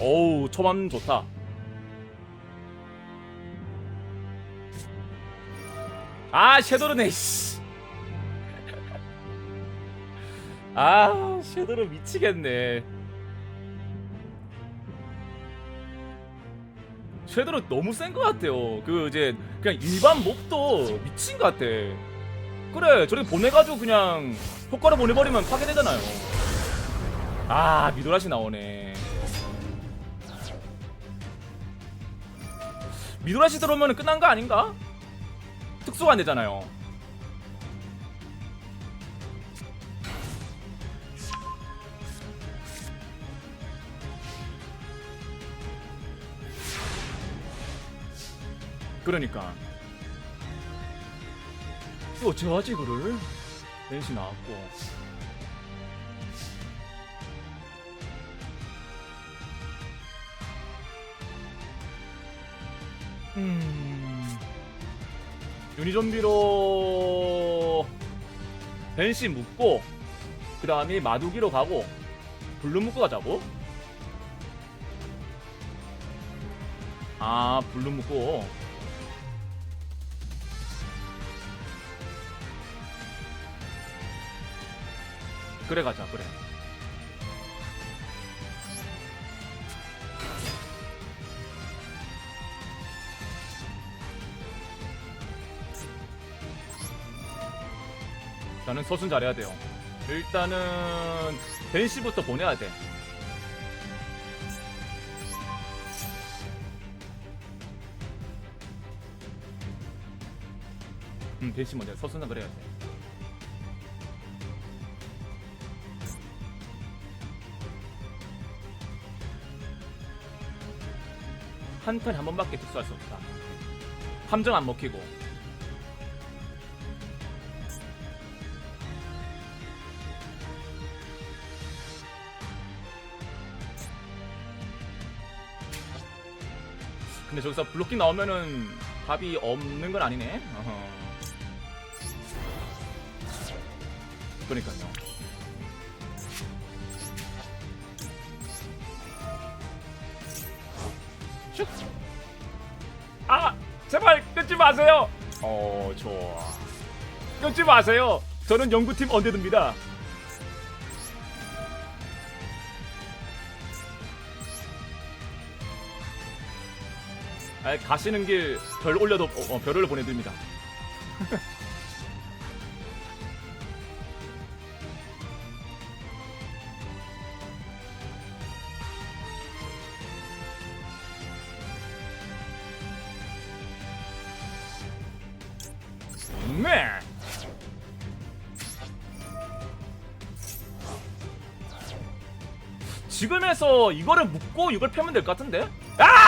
어우 초반 좋다. 아 섀도르네 씨. 아 섀도르 미치겠네. 섀도르 너무 센 것 같아요. 그 이제 그냥 일반 몹도 미친 것 같아. 그래 저렇게 보내가지고 그냥 효과를 보내버리면 파괴되잖아요. 아 미도라시 나오네 미도라시 들어오면 끝난 거 아닌가? 특수가 안 되잖아요. 그러니까. 하지 이거를 렌시 나왔고 음. 유니좀비로 벤시 묶고 그 다음에 마두기로 가고 블루 묶고 가자고. 아 블루 묶고. 그래 가자 그래 나는 서순 잘해야 돼요 일단은 벤시부터 보내야 돼 음, 벤시 먼저 서순을 그래야 돼 한 턴에 한 번밖에 특수할 수 없다. 함정 안 먹히고. 근데 저기서 블로킹 나오면은 답이 없는 건 아니네. 어허. 그러니까요. 슉. 아 제발 끊지 마세요. 어 좋아. 끊지 마세요. 저는 연구팀 언제든입니다. 아, 가시는 길 별 올려도 어, 어, 별을 보내드립니다. 네. 지금에서 이거를 묶고 이걸 패면 될 것 같은데? 아!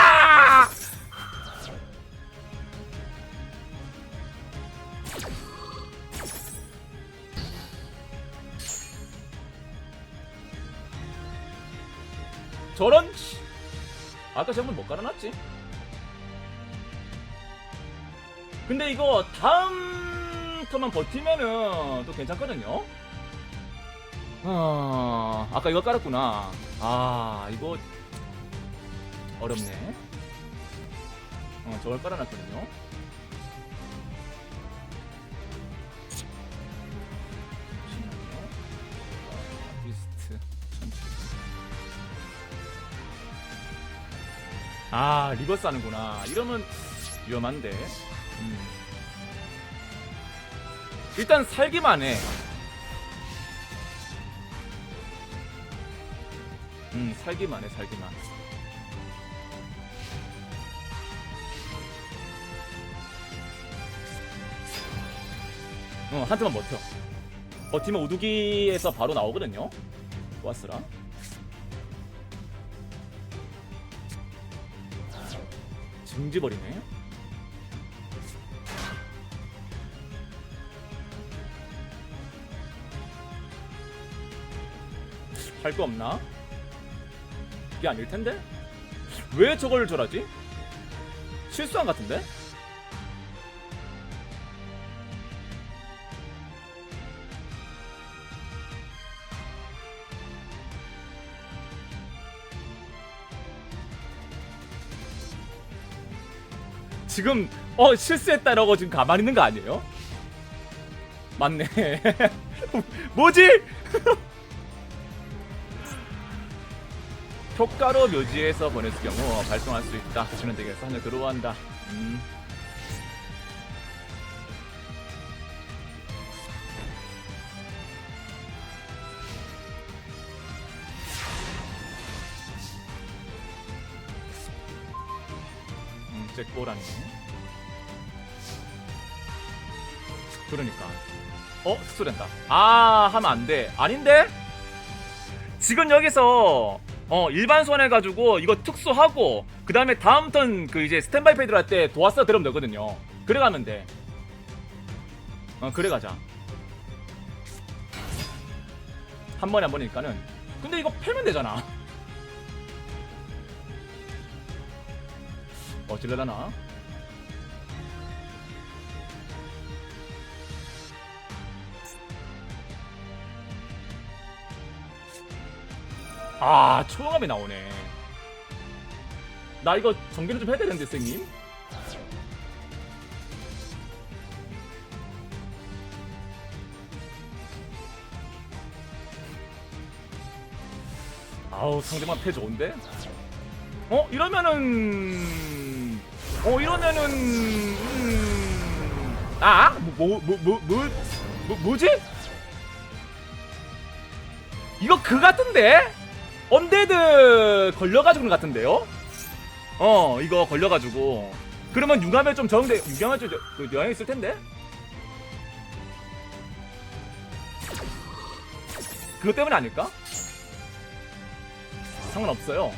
저런 씨. 아까 저번 못 깔아놨지? 근데 이거 다음 턴만 버티면은 또 괜찮거든요. 아, 아까 이거 깔았구나. 아, 이거 어렵네. 어, 저걸 깔아놨거든요. 아, 리버스 하는구나. 이러면 위험한데. 음. 일단 살기만 해. 음, 살기만 해, 살기만. 어, 한 대만 버텨. 버티면 우두기에서 바로 나오거든요. 와스라. 증지버리네. 할 거 없나? 이게 아닐 텐데? 왜 저걸 저라지? 실수한 것 같은데? 지금 어 실수했다라고 지금 가만히 있는 거 아니에요? 맞네. 뭐지? 효과로 묘지에서 보냈을 경우 발동할 수 있다. 주는 덱에서 한장 들어간다. 음. 음, 잭고라니. 그러니까. 어? 특수된다. 아, 하면 안 돼. 아닌데? 지금 여기서 어 일반 소환 해가지고 이거 특수하고 그 다음에 다음 턴 그 이제 스탠바이 페이드를 할때 도화스가 들으면 되거든요. 그래 가면 돼. 어 그래 가자. 한 번에 한 번이니까는. 근데 이거 패면 되잖아. 어찌려나? 아 초용암이 나오네 나 이거 정비를 좀 해야 되는데 선생님 아우 상대방 패 좋은데? 어? 이러면은 어 이러면은 음... 아? 뭐, 뭐, 뭐, 뭐, 뭐, 뭐 지? 이거 그 같은데? 언데드 걸려가지고 것 같은데요? 어 이거 걸려가지고 그러면 융합에 좀 적응돼 융합에 좀 저- 그 있을 텐데? 그것 때문에 아닐까? 상관없어요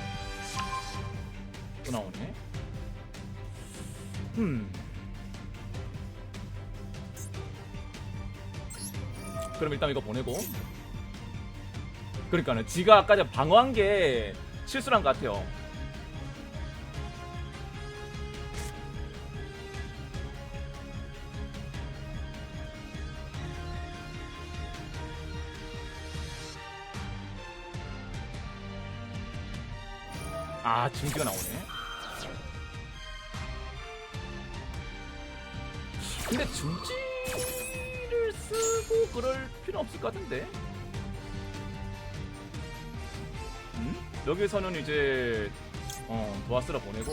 또 나오네 음 그럼 일단 이거 보내고 그러니까는 지가 아까 전에 방어한 게 실수란 것 같아요. 아, 증기가 나오네. 근데 증지를 쓰고 그럴 필요 없을 것 같은데? 음? 여기서는 이제 어 도화스라 보내고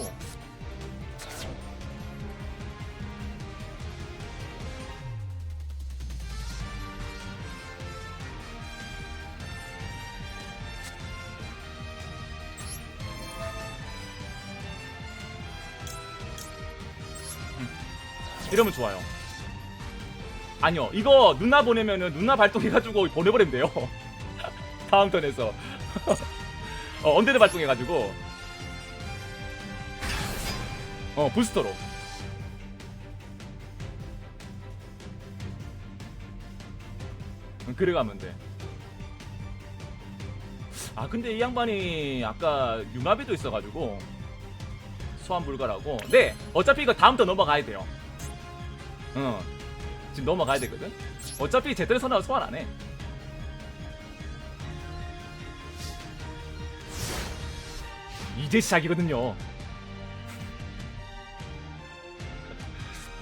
이러면 좋아요. 아니요, 이거 누나 보내면은 누나 발동해가지고 보내버리면 돼요. 다음 턴에서. 어, 언데드 발동해가지고 어 부스터로 응, 그래가면 돼. 아 근데 이 양반이 아까 융합에도 있어가지고 소환 불가라고. 네 어차피 이거 다음 턴 넘어가야 돼요. 응 지금 넘어가야 되거든. 어차피 제대로 선언 소환 안 해. 이제 시작이거든요.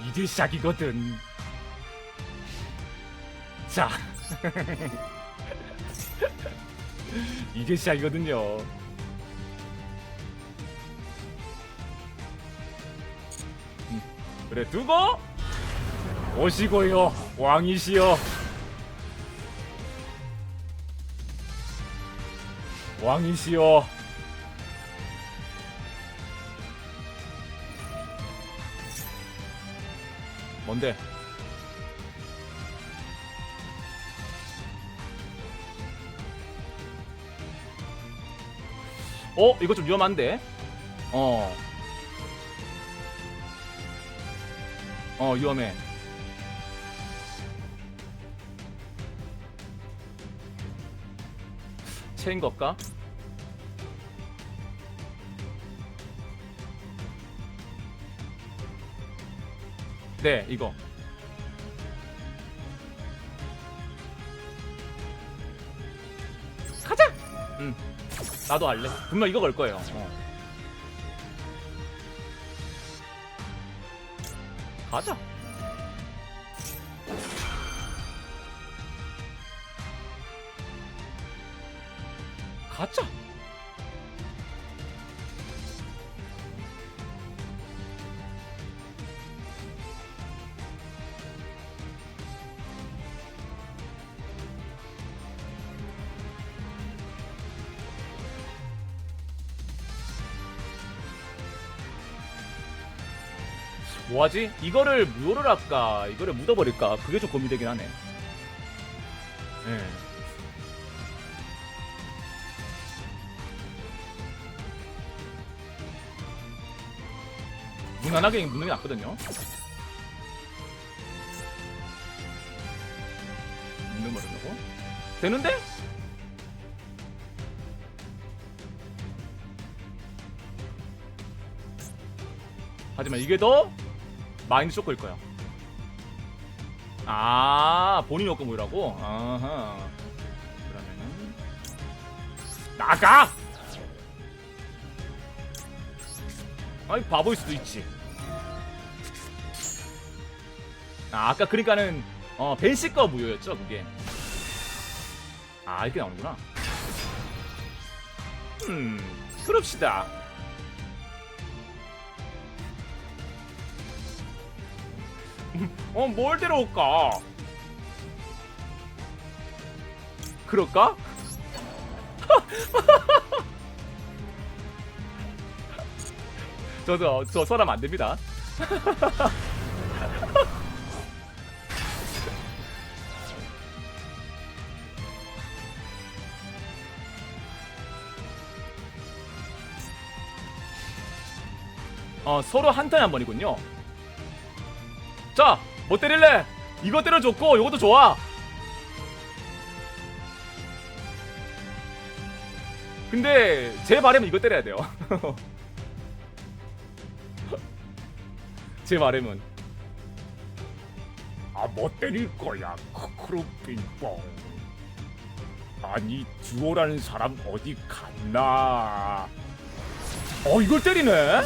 이제 시작이거든. 자. 이제 시작이거든요. 음, 그래 두고 오시고요 왕이시여 왕이시여 뭔데? 어? 이거 좀 위험한데? 어. 어, 위험해. 체인 걸까? 네, 이거. 가자. 응. 나도 할래. 분명 이거 걸 거예요. 어. 가자. 뭐하지? 이거를 무효를 할까? 이거를 묻어버릴까? 그게 좀 고민되긴 하네. 예. 무난하게 묻는 게 낫거든요. 묻는 버린다고? 되는데? 하지만 이게 더 마인드 쇼크일 거야. 아, 본인 효과 모이라고? 아하. 그러면은 나가! 아니 바보일 수도 있지. 아, 아까 그러니까는 어 벤시 거 무효였죠 그게. 아 이렇게 나오는구나. 음, 그럽시다. 어, 뭘 데려올까? 그럴까? 저도 저 서람 안 됩니다. 어, 서로 한탄 한 번이군요. 자, 뭐 때릴래? 이거 때려줬고, 이것도 좋아. 근데 제 바람은 이거 때려야 돼요. 제 바람은 아, 뭐 때릴 거야, 크크루빙뽕. 아니, 듀오라는 사람 어디 갔나? 어, 이걸 때리네?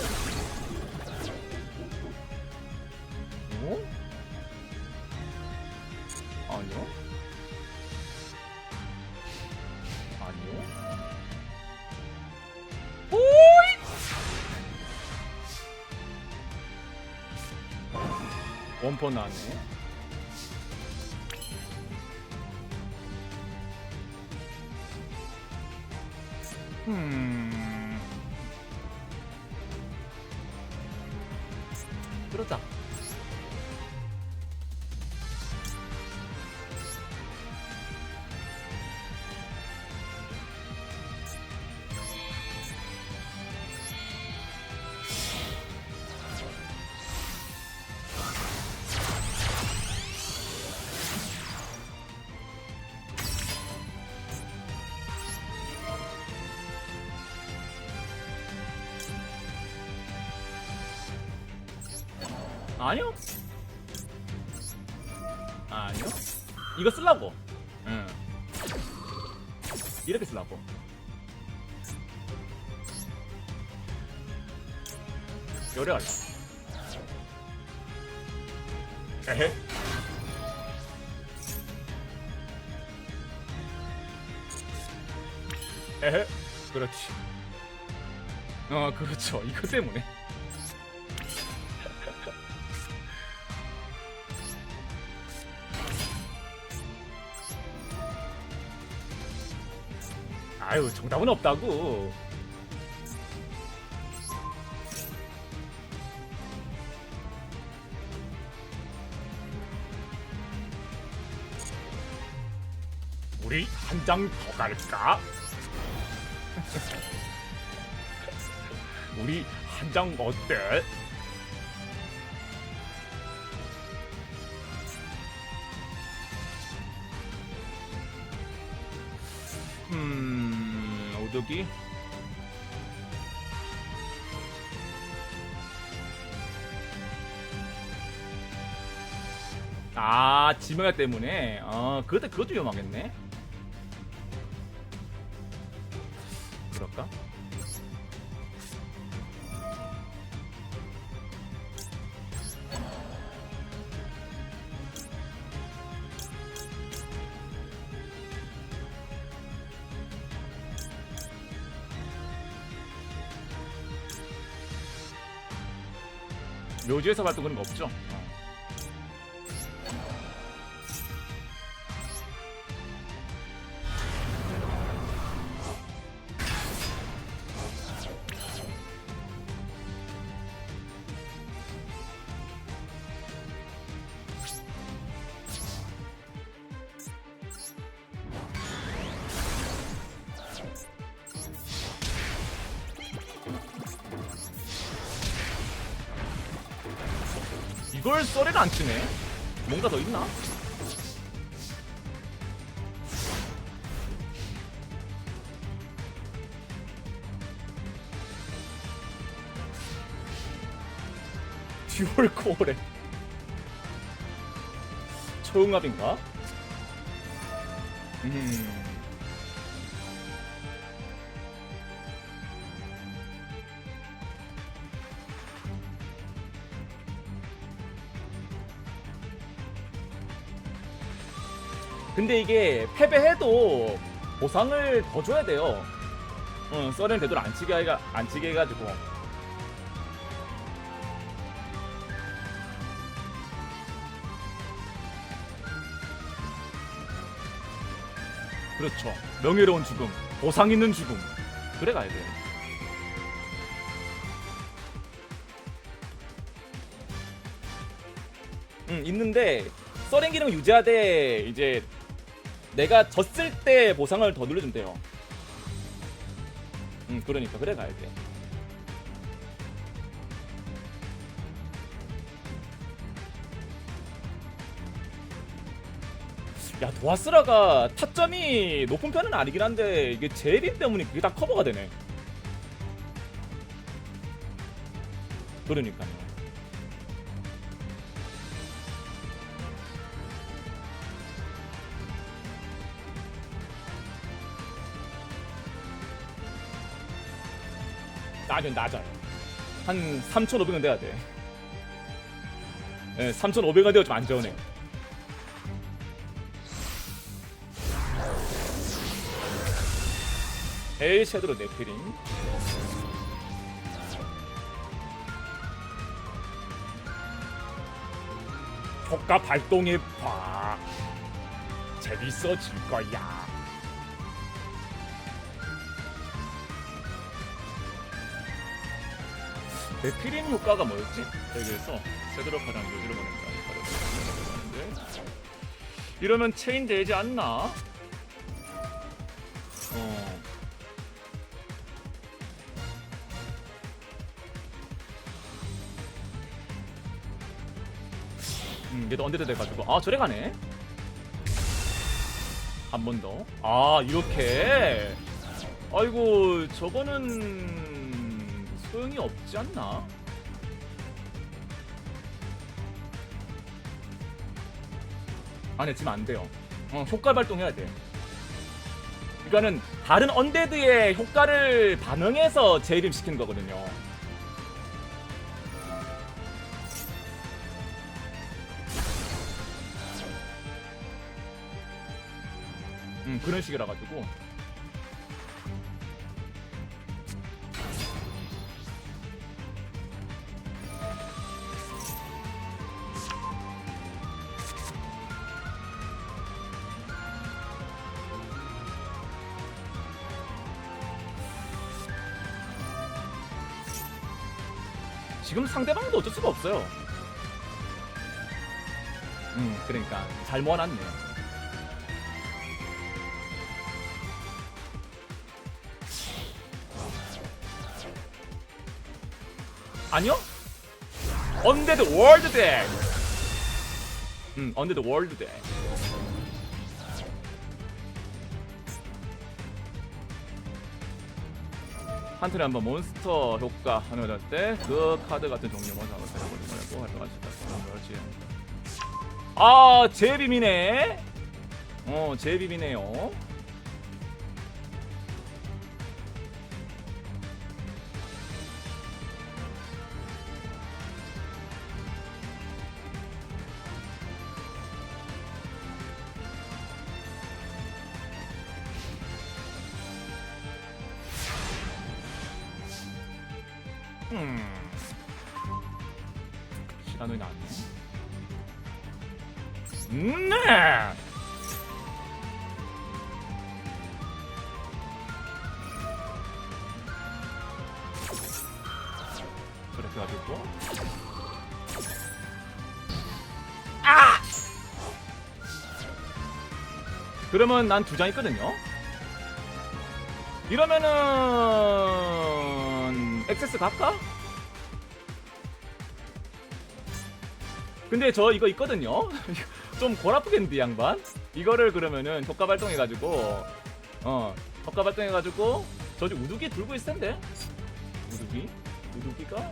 원펀 나네. 음. 그렇다. 아니요. 아니요. 이거 쓰려고. 응. 이렇게 쓰려고. 요래 할라. 에헤. 에헤. 그렇지. 어, 그렇죠. 이거 때문에. 아유 정답은 없다고 우리 한 장 더 갈까? 우리 한 장 어때? 음 오도기. 아 지명야 때문에. 어 그것도 그것도 위험하겠네 묘지에서 그런 거 없죠? 이걸 썰에는 안 치네? 뭔가 더 있나? 듀얼 코어래 초응압인가? 음... 근데 이게 패배해도 보상을 더 줘야 돼요. 응, 썰은 되도록 안 치게 해가 안 치게 해가지고. 그렇죠. 명예로운 죽음, 보상 있는 죽음. 그래 가야 돼. 응, 있는데 서렌 기능 유지하되 이제 내가 졌을 때 보상을 더 눌러준대요. 음, 그러니까 그래 가야 돼. 야 도아스라가 타점이 높은 편은 아니긴 한데 이게 제빈 때문에 그게 다 커버가 되네. 그러니까요. 낮은 낮아요. 한 3,500원 돼야 돼. 예, 3,500원 되어 좀 안 좋네. 엘 섀도로 네필링. 효과 발동해 봐. 재밌어질 거야. 네필링 효과가 뭐였지? 여기에서 세드로파랑 묘지로 보낸다. 이러면 체인 되지 않나? 어. 음, 얘도 언데드 돼가지고 아 저래 가네 한 번 더. 아 이렇게. 아이고 저거는 소용이 없지 않나? 안에 지금 안 돼요. 어, 효과 발동해야 돼. 그러니까는 다른 언데드의 효과를 반영해서 재이름 시키는 거거든요. 음 그런 식이라 가지고 지금 상대방도 어쩔 수가 없어요. 음 그러니까 잘 모아놨네. 아니요? 언데드 월드 덱. 음, 언데드 월드 덱. 한 턴에 한번 몬스터 효과 걸 때그 카드 같은 종류 먼저 한번 해보고 활동할 수 있다. 그렇지. 아, 제빔이네. 어, 제빔이네요. 그러면 난 두 장 있거든요. 이러면은 액세스 갈까? 근데 저 이거 있거든요. 좀 골아프겠는데 이 양반. 이거를 그러면은 효과 발동해가지고 어 효과 발동해가지고 저기 우두기 들고 있을 텐데. 우두기? 우두기가?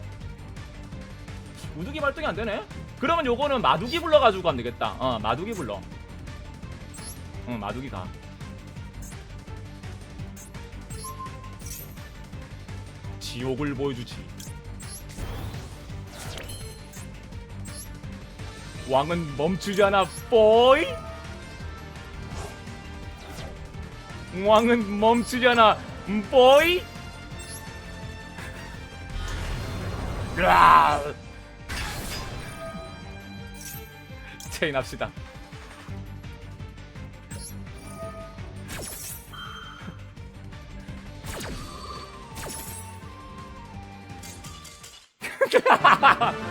우두기 발동이 안 되네. 그러면 요거는 마두기 불러가지고 가면 되겠다. 어 마두기 불러. 응 마두기 가. 지옥을 보여주지. 왕은 멈추지 않아, 보이. 왕은 멈추지 않아, 보이. 으아! 체인 합시다. Ha ha ha!